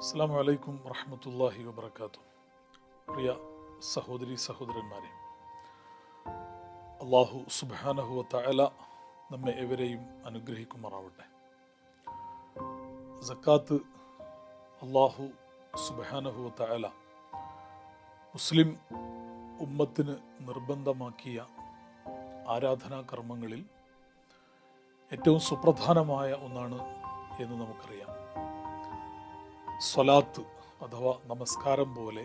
അസ്സാം വലൈക്കും വറഹമത്തല്ലാഹി വബർക്കാത്തു പ്രിയ സഹോദരി സഹോദരന്മാരെ അള്ളാഹു സുബാനഹുവ അല നമ്മെ എവരെയും അനുഗ്രഹിക്കുമാറാവട്ടെ. സക്കാത്ത് അള്ളാഹു സുബാനഹുവ അല മുസ്ലിം ഉമ്മത്തിന് നിർബന്ധമാക്കിയ ആരാധനാ കർമ്മങ്ങളിൽ ഏറ്റവും സുപ്രധാനമായ ഒന്നാണ് എന്ന് നമുക്കറിയാം. സ്വലാത്ത് അഥവാ നമസ്കാരം പോലെ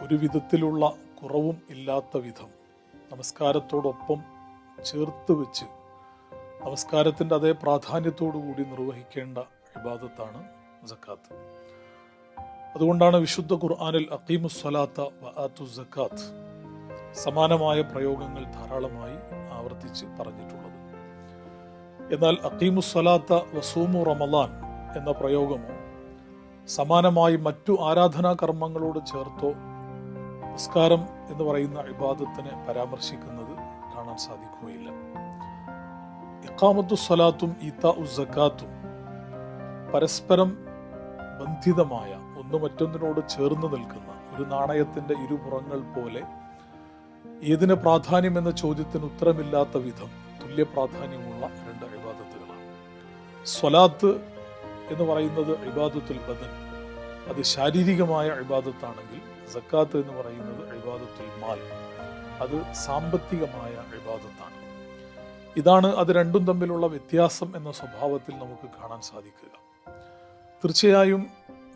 ഒരു വിധത്തിലുള്ള കുറവും ഇല്ലാത്ത വിധം നമസ്കാരത്തോടൊപ്പം ചേർത്ത് വെച്ച് നമസ്കാരത്തിന്റെ അതേ കൂടി നിർവഹിക്കേണ്ട ഇബാദത്താണ് ജക്കാത്ത് അതുകൊണ്ടാണ് വിശുദ്ധ ഖുർആാനിൽ അക്കീമു സ്വലാത്ത വഅത്തു ജക്കാത്ത് സമാനമായ പ്രയോഗങ്ങൾ ധാരാളമായി ആവർത്തിച്ച് പറഞ്ഞിട്ടുള്ളത്. എന്നാൽ അക്കീമു സ്വലാത്ത വസൂമു റമലാൻ എന്ന പ്രയോഗമോ? സമാനമായി മറ്റു ആരാധനാ കർമ്മങ്ങളോട് ചേർത്തോ? നമസ്കാരം എന്ന് പറയുന്ന ഇബാദത്തിനെ പരാമർശിക്കുന്നത് കാണാൻ സാധിക്കുകയില്ല. ഇക്കാമത്തു സ്വലാത്തും ഈത്ത ഉസക്കാത്തും പരസ്പരം ബന്ധിതമായ ഒന്ന് മറ്റൊന്നിനോട് ചേർന്ന് നിൽക്കുന്ന ഒരു നാണയത്തിന്റെ ഇരുപുറങ്ങൾ പോലെ ഏതിന് പ്രാധാന്യം എന്ന ചോദ്യത്തിന് ഉത്തരമില്ലാത്ത വിധം തുല്യ പ്രാധാന്യമുള്ള രണ്ട് ഇബാദത്തുകളാണ്. സ്വലാത്ത് എന്ന് പറയുന്നത് ഇബാദത്തുൽ ബദൻ. അത് ശാരീരികമായ ഇബാദത്താണെങ്കിൽ സക്കാത്ത് എന്ന് പറയുന്നത് ഇബാദത്തുൽ മാൽ. അത് സാമ്പത്തികമായ ഇബാദത്താണ്. ഇതാണ് അത് രണ്ടും തമ്മിലുള്ള വ്യത്യാസം എന്ന സ്വഭാവത്തിൽ നമുക്ക് കാണാൻ സാധിക്കുക. തീർച്ചയായും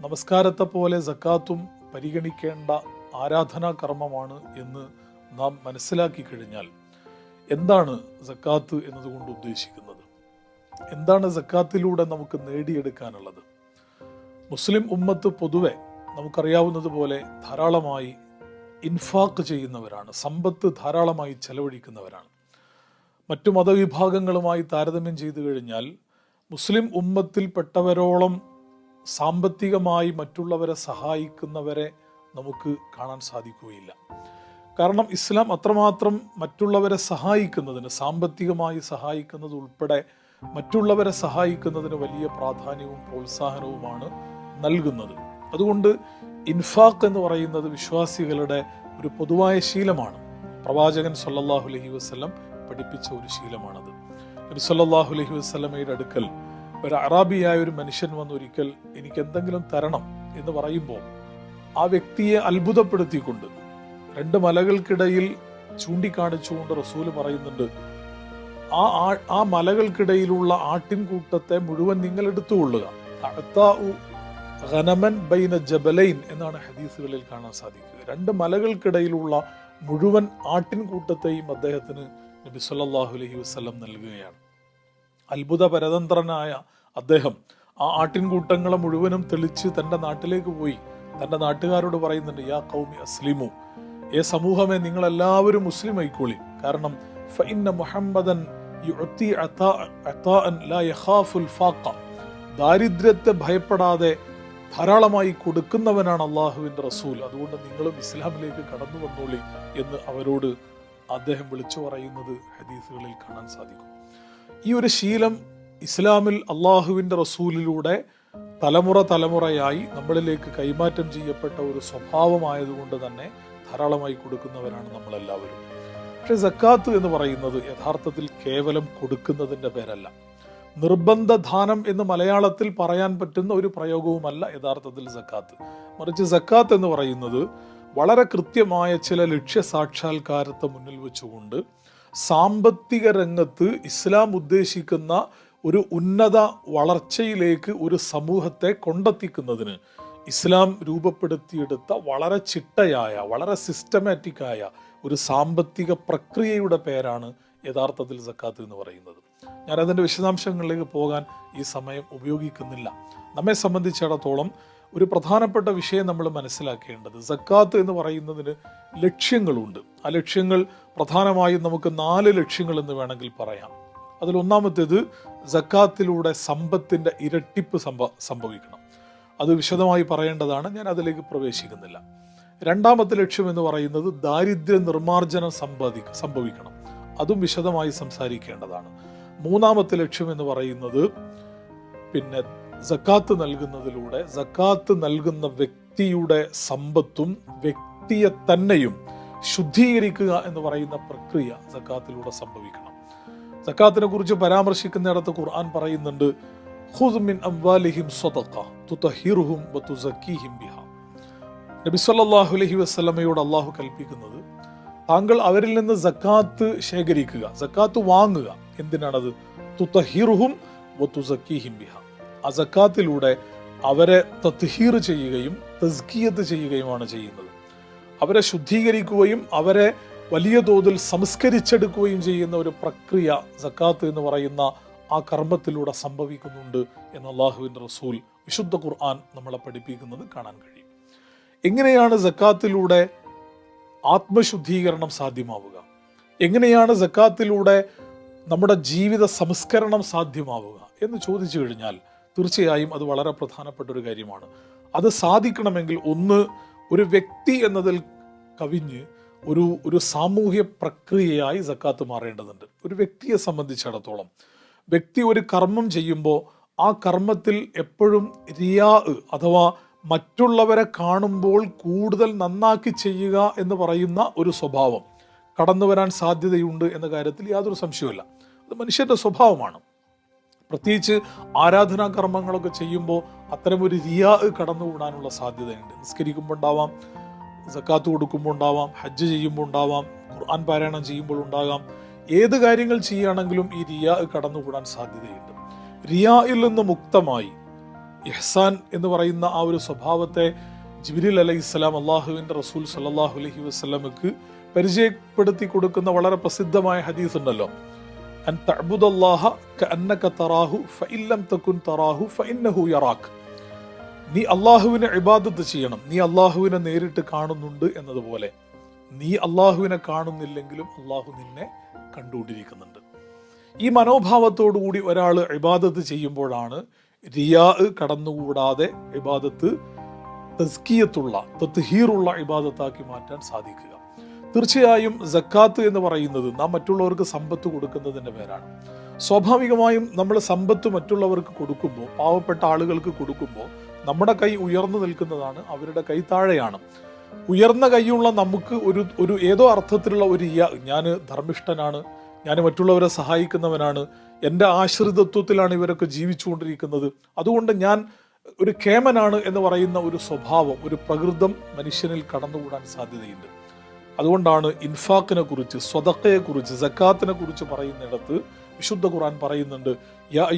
നമസ്കാരത്തെ പോലെ സക്കാത്തും പരിഗണിക്കേണ്ട ആരാധനാ കർമ്മമാണ് എന്ന് നാം മനസ്സിലാക്കി കഴിഞ്ഞാൽ എന്താണ് സക്കാത്ത് എന്നതുകൊണ്ട് ഉദ്ദേശിക്കുന്നത്? എന്താണ് സക്കാത്തിലൂടെ നമുക്ക് നേടിയെടുക്കാനുള്ളത്? മുസ്ലിം ഉമ്മത്ത് പൊതുവെ നമുക്കറിയാവുന്നതുപോലെ ധാരാളമായി ഇൻഫാക്ക് ചെയ്യുന്നവരാണ് സമ്പത്ത് ധാരാളമായി ചെലവഴിക്കുന്നവരാണ്. മറ്റു മതവിഭാഗങ്ങളുമായി താരതമ്യം ചെയ്തു കഴിഞ്ഞാൽ മുസ്ലിം ഉമ്മത്തിൽപ്പെട്ടവരോളം സാമ്പത്തികമായി മറ്റുള്ളവരെ സഹായിക്കുന്നവരെ നമുക്ക് കാണാൻ സാധിക്കുകയില്ല. കാരണം ഇസ്ലാം അത്രമാത്രം മറ്റുള്ളവരെ സഹായിക്കുന്നതിന് സാമ്പത്തികമായി സഹായിക്കുന്നത് ഉൾപ്പെടെ മറ്റുള്ളവരെ സഹായിക്കുന്നതിന് വലിയ പ്രാധാന്യവും പ്രോത്സാഹനവുമാണ് നൽകുന്നത്. അതുകൊണ്ട് ഇൻഫാഖ് എന്ന് പറയുന്നത് വിശ്വാസികളുടെ ഒരു പൊതുവായ ശീലമാണ്. പ്രവാചകൻ സല്ലാഹു അലഹി വസ്ലം പഠിപ്പിച്ച ഒരു ശീലമാണത്. നബി സല്ലല്ലാഹു അലൈഹി വസല്ലമയുടെ അടുക്കൽ ഒരു അറാബിയായ ഒരു മനുഷ്യൻ വന്നൊരിക്കൽ എനിക്ക് എന്തെങ്കിലും തരണം എന്ന് പറയുമ്പോൾ ആ വ്യക്തിയെ അത്ഭുതപ്പെടുത്തിക്കൊണ്ട് രണ്ട് മലകൾക്കിടയിൽ ചൂണ്ടിക്കാണിച്ചുകൊണ്ട് റസൂൽ പറയുന്നുണ്ട് ആ ആ- മലകൾക്കിടയിലുള്ള ആട്ടിൻകൂട്ടത്തെ മുഴുവൻ നിങ്ങൾ എടുത്തുകൊള്ളുക ഘനമൻ ബൈന ജബലൈൻ എന്നാണ് ഹദീസുകളിൽ കാണാൻ സാധിക്കുക. രണ്ട് മലകൾക്കിടയിലുള്ള മുഴുവൻ ആട്ടിൻകൂട്ടത്തെയും അദ്ദേഹത്തിന് നബി സല്ലാഹു അലൈഹി വസ്ലം നൽകുകയാണ്. അത്ഭുത പരതന്ത്രനായ അദ്ദേഹം ആ ആട്ടിൻകൂട്ടങ്ങളെ മുഴുവനും തെളിച്ച് തന്റെ നാട്ടിലേക്ക് പോയി. തന്റെ നാട്ടുകാരോട് പറയുന്നുണ്ട് യാ കൗമി അസ്ലിമു ഏ സമൂഹമേ നിങ്ങളെല്ലാവരും മുസ്ലിം ആയിക്കോളി. കാരണം ഫഇന്ന മുഹമ്മദൻ യുഅത്തി അതാ- അതാഅൻ ലാ യഖാഫുൽ ഫാഖ. ദാരിദ്ര്യത്തെ ഭയപ്പെടാതെ ധാരാളമായി കൊടുക്കുന്നവനാണ് അള്ളാഹുവിന്റെ റസൂൽ. അതുകൊണ്ട് നിങ്ങളും ഇസ്ലാമിലേക്ക് കടന്നു വന്നോളി എന്ന് അവരോട് അദ്ദേഹം വിളിച്ചു പറയുന്നത് ഹദീസുകളിൽ കാണാൻ സാധിക്കും. ഈ ഒരു ശീലം ഇസ്ലാമിൽ അള്ളാഹുവിന്റെ റസൂലിലൂടെ തലമുറ തലമുറയായി നമ്മളിലേക്ക് കൈമാറ്റം ചെയ്യപ്പെട്ട ഒരു സ്വഭാവമായതുകൊണ്ട് തന്നെ ധാരാളമായി കൊടുക്കുന്നവരാണ് നമ്മളെല്ലാവരും. പക്ഷെ സക്കാത്ത് എന്ന് പറയുന്നത് യഥാർത്ഥത്തിൽ കേവലം കൊടുക്കുന്നതിന്റെ പേരല്ല. നിർബന്ധ ദാനം എന്ന് മലയാളത്തിൽ പറയാൻ പറ്റുന്ന ഒരു പ്രയോഗവുമല്ല യഥാർത്ഥത്തിൽ സക്കാത്ത്. മറിച്ച് സക്കാത്ത് എന്ന് പറയുന്നത് വളരെ കൃത്യമായ ചില ലക്ഷ്യ സാക്ഷാത്കാരത്തെ മുന്നിൽ വെച്ചുകൊണ്ട് സാമ്പത്തിക രംഗത്ത് ഇസ്ലാം ഉദ്ദേശിക്കുന്ന ഒരു ഉന്നത വളർച്ചയിലേക്ക് ഒരു സമൂഹത്തെ കൊണ്ടെത്തിക്കുന്നതിന് ഇസ്ലാം രൂപപ്പെടുത്തിയെടുത്ത വളരെ ചിട്ടയായ വളരെ സിസ്റ്റമാറ്റിക്കായ ഒരു സാമ്പത്തിക പ്രക്രിയയുടെ പേരാണ് യഥാർത്ഥത്തിൽ സക്കാത്ത് എന്ന് പറയുന്നത്. ഞാൻ അതിന്റെ വിശദാംശങ്ങളിലേക്ക് പോകാൻ ഈ സമയം ഉപയോഗിക്കുന്നില്ല. നമ്മെ സംബന്ധിച്ചിടത്തോളം ഒരു പ്രധാനപ്പെട്ട വിഷയം നമ്മൾ മനസ്സിലാക്കേണ്ടത് സക്കാത്ത് എന്ന് പറയുന്നതിന് ലക്ഷ്യങ്ങളുണ്ട്. ആ ലക്ഷ്യങ്ങൾ പ്രധാനമായും നമുക്ക് നാല് ലക്ഷ്യങ്ങൾ എന്ന് വേണമെങ്കിൽ പറയാം. അതിൽ ഒന്നാമത്തേത് സക്കാത്തിലൂടെ സമ്പത്തിന്റെ ഇരട്ടിപ്പ് സംഭ സംഭവിക്കണം. അത് വിശദമായി പറയേണ്ടതാണ്. ഞാൻ അതിലേക്ക് പ്രവേശിക്കുന്നില്ല. രണ്ടാമത്തെ ലക്ഷ്യം എന്ന് പറയുന്നത് ദാരിദ്ര്യ നിർമ്മാർജനം സമ്പാദി സംഭവിക്കണം. അതും വിശദമായി സംസാരിക്കേണ്ടതാണ്. മൂന്നാമത്തെ ലക്ഷ്യം എന്ന് പറയുന്നത് പിന്നെ സക്കാത്ത് നൽകുന്നതിലൂടെ സക്കാത്ത് നൽകുന്ന വ്യക്തിയുടെ സമ്പത്തും വ്യക്തിയെ തന്നെയും ശുദ്ധീകരിക്കുക എന്ന് പറയുന്ന പ്രക്രിയ സക്കാത്തിലൂടെ സംഭവിക്കണം. സക്കാത്തിനെ കുറിച്ച് പരാമർശിക്കുന്നിടത്ത് ഖുർആൻ പറയുന്നുണ്ട് ഹുസ്മിൻ മിൻ അംവാലിഹിം സ്വതഖ തുതഹിറുഹും ബിഹ. നബി സല്ലല്ലാഹു അലൈഹി വസല്ലമയോട് അള്ളാഹു കൽപ്പിക്കുന്നത് താങ്കൾ അവരിൽ നിന്ന് സക്കാത്ത് ശേഖരിക്കുക സക്കാത്ത് വാങ്ങുക. എന്തിനാണത്? തുത്തഹിറുഹും ബിഹ. ആ സക്കാത്തിലൂടെ അവരെ തത്ഹീർ ചെയ്യുകയും തസ്കിയത്ത് ചെയ്യുകയുമാണ് ചെയ്യുന്നത്. അവരെ ശുദ്ധീകരിക്കുകയും അവരെ വലിയ തോതിൽ സംസ്കരിച്ചെടുക്കുകയും ചെയ്യുന്ന ഒരു പ്രക്രിയ സക്കാത്ത് എന്ന് പറയുന്ന ആ കർമ്മത്തിലൂടെ സംഭവിക്കുന്നുണ്ട് എന്ന് അള്ളാഹുവിന്റെ റസൂൽ വിശുദ്ധ ഖുർആൻ നമ്മളെ പഠിപ്പിക്കുന്നത് കാണാൻ കഴിയും. എങ്ങനെയാണ് സക്കാത്തിലൂടെ ആത്മശുദ്ധീകരണം സാധ്യമാവുക? എങ്ങനെയാണ് സക്കാത്തിലൂടെ നമ്മുടെ ജീവിത സംസ്കരണം സാധ്യമാവുക? എന്ന് ചോദിച്ചു കഴിഞ്ഞാൽ തീർച്ചയായും അത് വളരെ പ്രധാനപ്പെട്ട ഒരു കാര്യമാണ്. അത് സാധിക്കണമെങ്കിൽ ഒന്ന് ഒരു വ്യക്തി എന്നതിൽ കവിഞ്ഞ് ഒരു ഒരു സാമൂഹ്യ പ്രക്രിയയായി സക്കാത്ത് മാറേണ്ടതുണ്ട്. ഒരു വ്യക്തിയെ സംബന്ധിച്ചിടത്തോളം. വ്യക്തി ഒരു കർമ്മം ചെയ്യുമ്പോൾ ആ കർമ്മത്തിൽ എപ്പോഴും റിയാ അഥവാ മറ്റുള്ളവരെ കാണുമ്പോൾ കൂടുതൽ നന്നാക്കി ചെയ്യുക എന്ന് പറയുന്ന ഒരു സ്വഭാവം. കടന്നു വരാൻ സാധ്യതയുണ്ട് എന്ന കാര്യത്തിൽ യാതൊരു സംശയവുമില്ല. അത് മനുഷ്യന്റെ സ്വഭാവമാണ്. പ്രത്യേകിച്ച് ആരാധനാ കർമ്മങ്ങളൊക്കെ ചെയ്യുമ്പോൾ അത്തരമൊരു റിയാ കടന്നുകൂടാനുള്ള സാധ്യതയുണ്ട്. നിസ്കരിക്കുമ്പോൾ ഉണ്ടാവാം സക്കാത്ത് കൊടുക്കുമ്പോൾ ഉണ്ടാവാം ഹജ്ജ് ചെയ്യുമ്പോൾ ഉണ്ടാവാം ഖുർആൻ പാരായണം ചെയ്യുമ്പോൾ ഉണ്ടാകാം. ഏത് കാര്യങ്ങൾ ചെയ്യുകയാണെങ്കിലും ഈ റിയാ കടന്നുകൂടാൻ സാധ്യതയുണ്ട്. റിയായിൽ നിന്ന് മുക്തമായി ഇഹ്സാൻ എന്ന് പറയുന്ന ആ ഒരു സ്വഭാവത്തെ ജിബിരിൽ അലൈഹി സ്വലാം അള്ളാഹുവിന്റെ റസൂൽ സല്ലാഹു അലഹി വസ്ലമക്ക് പരിചയപ്പെടുത്തി കൊടുക്കുന്ന വളരെ പ്രസിദ്ധമായ ഹദീസ് ഉണ്ടല്ലോ. അൻ തഅബുദല്ലാഹ കഅന്നക തറാഹു ഫഇല്ലം തകുൻ തറാഹു ഫഇന്നഹു യറാക്. നീ അള്ളാഹുവിനെ ഇബാദത്ത് ചെയ്യണം. നീ അള്ളാഹുവിനെ നേരിട്ട് കാണുന്നുണ്ട് എന്നതുപോലെ. നീ അള്ളാഹുവിനെ കാണുന്നില്ലെങ്കിലും അള്ളാഹു നിന്നെ കണ്ടുകൊണ്ടിരിക്കുന്നുണ്ട്. ഈ മനോഭാവത്തോടു കൂടി ഒരാൾ ഇബാദത്ത് ചെയ്യുമ്പോഴാണ് റിയാ കടന്നുകൂടാതെ ഇബാദത്ത് തസ്കിയത്തുള്ള തത്ഹീറുള്ള ഇബാദത്താക്കി മാറ്റാൻ സാധിക്കുക. തീർച്ചയായും സക്കാത്ത് എന്ന് പറയുന്നത് നാം മറ്റുള്ളവർക്ക് സമ്പത്ത് കൊടുക്കുന്നതിന്റെ പേരാണ്. സ്വാഭാവികമായും നമ്മൾ സമ്പത്ത് മറ്റുള്ളവർക്ക് കൊടുക്കുമ്പോൾ പാവപ്പെട്ട ആളുകൾക്ക് കൊടുക്കുമ്പോൾ നമ്മുടെ കൈ ഉയർന്നു നിൽക്കുന്നതാണ് അവരുടെ കൈ താഴെയാണ്. ഉയർന്ന കൈയുള്ള നമുക്ക് ഒരു ഒരു ഏതോ അർത്ഥത്തിലുള്ള ഒരു ഞാൻ ധർമ്മിഷ്ഠനാണ് ഞാൻ മറ്റുള്ളവരെ സഹായിക്കുന്നവനാണ്. എന്റെ ആശ്രിതത്വത്തിലാണ് ഇവരൊക്കെ ജീവിച്ചുകൊണ്ടിരിക്കുന്നത്. അതുകൊണ്ട് ഞാൻ ഒരു കേമനാണ് എന്ന് പറയുന്ന ഒരു സ്വഭാവം ഒരു പ്രകൃതം മനുഷ്യനിൽ കടന്നുകൂടാൻ സാധ്യതയുണ്ട്. അതുകൊണ്ടാണ് ഇൻഫാക്കിനെ കുറിച്ച് സ്വതക്കയെ കുറിച്ച് സക്കാത്തിനെ കുറിച്ച് പറയുന്നിടത്ത് വിശുദ്ധ ഖുർആൻ പറയുന്നുണ്ട് യാ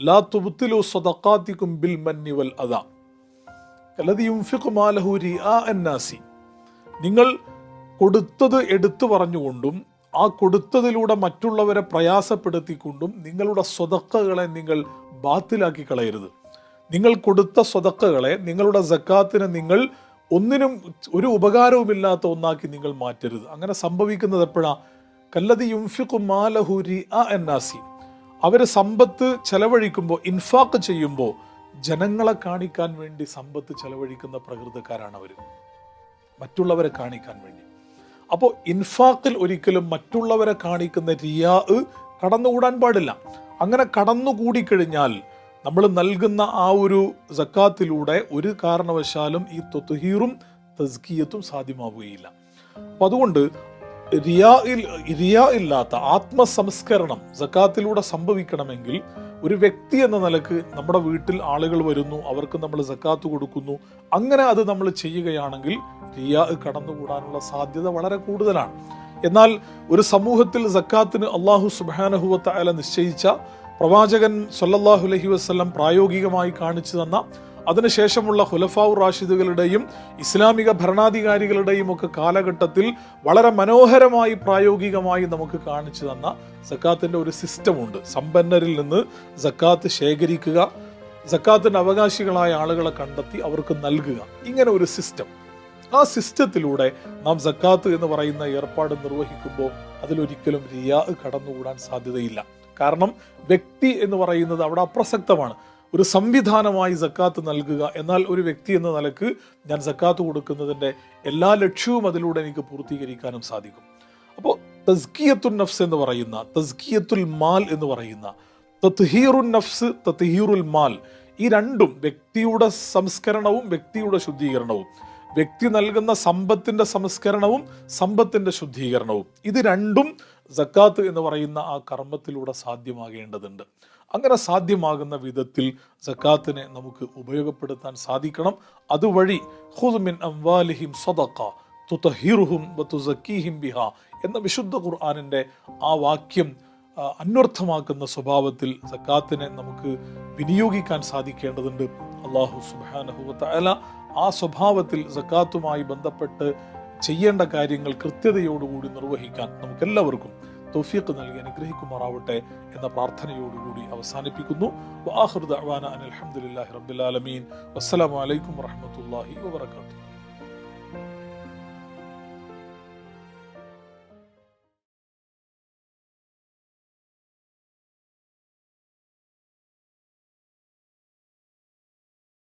ലാ തുബുത്തിലു സ്വതക്കാത്തിക്കും ബിൽ മന്നി വൽ അദാ. മാലഹു റിആ നിങ്ങൾ കൊടുത്തത് എടുത്തു പറഞ്ഞുകൊണ്ടും ആ കൊടുത്തതിലൂടെ മറ്റുള്ളവരെ പ്രയാസപ്പെടുത്തിക്കൊണ്ടും നിങ്ങളുടെ സ്വതക്കകളെ നിങ്ങൾ ബാത്തിലാക്കി കളയരുത്. നിങ്ങൾ കൊടുത്ത സ്വതക്കകളെ നിങ്ങളുടെ സക്കാത്തിനെ നിങ്ങൾ ഒന്നിനും ഒരു ഉപകാരവുമില്ലാത്ത ഒന്നാക്കി നിങ്ങൾ മാറ്റരുത്. അങ്ങനെ സംഭവിക്കുന്നത് എപ്പോഴാ? കല്ലതി യുംഫിഖു മാലഹുരി ആ എന്നാസി അവർ സമ്പത്ത് ചെലവഴിക്കുമ്പോൾ ഇൻഫാക്ക് ചെയ്യുമ്പോൾ ജനങ്ങളെ കാണിക്കാൻ വേണ്ടി സമ്പത്ത് ചെലവഴിക്കുന്ന പ്രകൃതക്കാരാണ് അവർ മറ്റുള്ളവരെ കാണിക്കാൻ വേണ്ടി. അപ്പോൾ ഇൻഫാക്കിൽ ഒരിക്കലും മറ്റുള്ളവരെ കാണിക്കുന്ന റിയാ കടന്നുകൂടാൻ പാടില്ല. അങ്ങനെ കടന്നുകൂടിക്കഴിഞ്ഞാൽ നമ്മൾ നൽകുന്ന ആ ഒരു സക്കാത്തിലൂടെ ഒരു കാരണവശാലും ഈ തൊത്തുഹീറും തസ്കീയത്തും സാധ്യമാവുകയില്ല. അപ്പം അതുകൊണ്ട് റിയാ ഇല്ലാത്ത ആത്മസംസ്കരണം സക്കാത്തിലൂടെ സംഭവിക്കണമെങ്കിൽ ഒരു വ്യക്തി എന്ന നിലയ്ക്ക് നമ്മുടെ വീട്ടിൽ ആളുകൾ വരുന്നു അവർക്ക് നമ്മൾ സക്കാത്ത് കൊടുക്കുന്നു അങ്ങനെ അത് നമ്മൾ ചെയ്യുകയാണെങ്കിൽ റിയാ കടന്നുകൂടാനുള്ള സാധ്യത വളരെ കൂടുതലാണ്. എന്നാൽ ഒരു സമൂഹത്തിൽ സക്കാത്തിന് അള്ളാഹു സുബാനഹുവത്ത അല നിശ്ചയിച്ച പ്രവാചകൻ സൊല്ലാഹു അലഹി വസ്ലം പ്രായോഗികമായി കാണിച്ചു തന്ന അതിനുശേഷമുള്ള ഹുലഫാവു റാഷിദുകളുടെയും ഇസ്ലാമിക ഭരണാധികാരികളുടെയും ഒക്കെ കാലഘട്ടത്തിൽ വളരെ മനോഹരമായി പ്രായോഗികമായി നമുക്ക് കാണിച്ചു തന്ന സക്കാത്തിന്റെ ഒരു സിസ്റ്റമുണ്ട് സമ്പന്നരിൽ നിന്ന് സക്കാത്ത് ശേഖരിക്കുക സക്കാത്തിന്റെ അവകാശികളായ ആളുകളെ കണ്ടെത്തി അവർക്ക് നൽകുക. ഇങ്ങനെ ഒരു സിസ്റ്റം ആ സിസ്റ്റത്തിലൂടെ നാം സക്കാത്ത് എന്ന് പറയുന്ന ഏർപ്പാട് നിർവഹിക്കുമ്പോൾ അതിലൊരിക്കലും റിയാ കടന്നുകൂടാൻ സാധ്യതയില്ല. കാരണം വ്യക്തി എന്ന് പറയുന്നത് അവിടെ അപ്രസക്തമാണ്. ഒരു സംവിധാനമായി സക്കാത്ത് നൽകുക എന്നാൽ ഒരു വ്യക്തി എന്ന നിലയ്ക്ക് ഞാൻ സക്കാത്ത് കൊടുക്കുന്നതിന്റെ എല്ലാ ലക്ഷ്യവും അതിലൂടെ എനിക്ക് പൂർത്തീകരിക്കാനും സാധിക്കും. അപ്പോൾ തസ്കിയത്തുൽ നഫ്സ് എന്ന് പറയുന്ന തസ്കിയത്തുൽ മാൽ എന്ന് പറയുന്ന തത്ഹീറുൽ നഫ്സ് തത്ഹീറുൽ മാൽ ഈ രണ്ടും വ്യക്തിയുടെ സംസ്കരണവും വ്യക്തിയുടെ ശുദ്ധീകരണവും വ്യക്തി നൽകുന്ന സമ്പത്തിന്റെ സംസ്കരണവും സമ്പത്തിന്റെ ശുദ്ധീകരണവും ഇത് രണ്ടും സക്കാത്ത് എന്ന് പറയുന്ന ആ കർമ്മത്തിലൂടെ സാധ്യമാകേണ്ടതുണ്ട്. അങ്ങനെ സാധ്യമാകുന്ന വിധത്തിൽ സക്കാത്തിനെ നമുക്ക് ഉപയോഗപ്പെടുത്താൻ സാധിക്കണം. അതുവഴി ഹുദ്മിൻ അംവാലിഹിം സദക്ക തുതഹിറുഹും ബത്തുസക്കീഹിം ബിഹ എന്ന വിശുദ്ധ ഖുർആാനിന്റെ ആ വാക്യം അന്വർത്ഥമാക്കുന്ന സ്വഭാവത്തിൽ സക്കാത്തിനെ നമുക്ക് വിനിയോഗിക്കാൻ സാധിക്കേണ്ടതുണ്ട്. അള്ളാഹു സുബാനഹുല ആ സ്വഭാവത്തിൽ സക്കാത്തുമായി ബന്ധപ്പെട്ട് ചെയ്യേണ്ട കാര്യങ്ങൾ കൃത്യതയോടുകൂടി നിർവഹിക്കാൻ നമുക്കെല്ലാവർക്കും തൗഫീഖ് നൽകി അനുഗ്രഹിക്കുമാറാവട്ടെ എന്ന പ്രാർത്ഥനയോടുകൂടി അവസാനിപ്പിക്കുന്നു. വാഹൃദ് അവാന അനിൽഹമുല്ലാഹി റബ്ബിൽ ആലമീൻ. വസ്സലാമു അലൈക്കും വറഹ്മത്തുള്ളാഹി വബറകാതുഹു.